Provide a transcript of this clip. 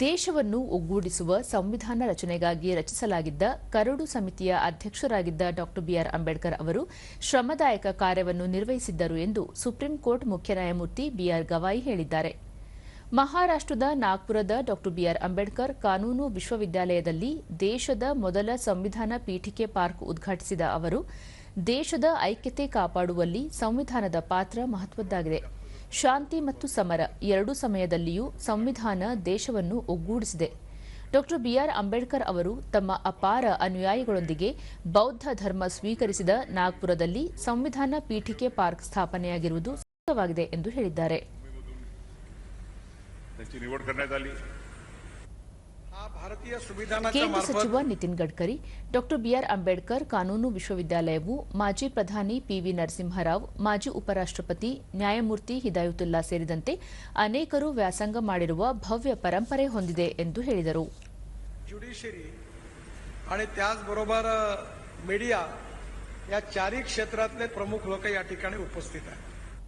ದೇಶವನ್ನು ಒಗ್ಗೂಡಿಸುವ ಸಂವಿಧಾನ ರಚನೆಗಾಗಿ ರಚಿಸಲಾಗಿದ್ದ ಕರಡು ಸಮಿತಿಯ ಅಧ್ಯಕ್ಷರಾಗಿದ್ದ ಡಾ ಬಿಆರ್ ಅಂಬೇಡ್ಕರ್ ಅವರು ಶ್ರಮದಾಯಕ ಕಾರ್ಯವನ್ನು ನಿರ್ವಹಿಸಿದ್ದರು ಎಂದು ಸುಪ್ರೀಂ ಕೋರ್ಟ್ ಮುಖ್ಯ ನ್ಯಾಯಮೂರ್ತಿ ಬಿಆರ್ ಗವಾಯಿ ಹೇಳಿದ್ದಾರೆ. ಮಹಾರಾಷ್ಟದ ನಾಗ್ಪುರದ ಡಾ ಬಿಆರ್ ಅಂಬೇಡ್ಕರ್ ಕಾನೂನು ವಿಶ್ವವಿದ್ಯಾಲಯದಲ್ಲಿ ದೇಶದ ಮೊದಲ ಸಂವಿಧಾನ ಪೀಠಿಕೆ ಪಾರ್ಕ್ ಉದ್ಘಾಟಿಸಿದ ಅವರು, ದೇಶದ ಐಕ್ಯತೆ ಕಾಪಾಡುವಲ್ಲಿ ಸಂವಿಧಾನದ ಪಾತ್ರ ಮಹತ್ವದ್ದಾಗಿದೆ. ಶಾಂತಿ ಮತ್ತು ಸಮರ ಎರಡೂ ಸಮಯದಲ್ಲಿಯೂ ಸಂವಿಧಾನ ದೇಶವನ್ನು ಒಗ್ಗೂಡಿಸಿದೆ. ಡಾ. ಬಿಆರ್ ಅಂಬೇಡ್ಕರ್ ಅವರು ತಮ್ಮ ಅಪಾರ ಅನುಯಾಯಿಗಳೊಂದಿಗೆ ಬೌದ್ಧ ಧರ್ಮ ಸ್ವೀಕರಿಸಿದ ನಾಗ್ಪುರದಲ್ಲಿ ಸಂವಿಧಾನ ಪೀಠಿಕೆ ಪಾರ್ಕ್ ಸ್ಥಾಪನೆಯಾಗಿರುವುದು ಸೂಕ್ತವಾಗಿದೆ ಎಂದು ಹೇಳಿದ್ದಾರೆ. ಕೇಂದ್ರ मार्फत ಸಚಿವ ನಿತಿನ್ ಗಡ್ಕರಿ ಡಾ ಬಿಆರ್ ಅಂಬೇಡ್ಕರ್ ಕಾನೂನು ವಿಶ್ವವಿದ್ಯಾಲಯವು ಮಾಜಿ ಪ್ರಧಾನಿ ಪಿವಿ ನರಸಿಂಹರಾವ್ ಮಾಜಿ ಉಪರಾಷ್ಟಪತಿ ನ್ಯಾಯಮೂರ್ತಿ ಹಿದಾಯತುಲ್ಲಾ ಸೇರಿದಂತೆ ಅನೇಕರು ವ್ಯಾಸಂಗ ಮಾಡಿರುವ ಭವ್ಯ ಪರಂಪರೆ ಹೊಂದಿದೆ ಎಂದು ಹೇಳಿದರು ज्युडिशरी आणि त्याचबरोबर मीडिया या चारही क्षेत्रातले प्रमुख लोक या ठिकाणी उपस्थित आहेत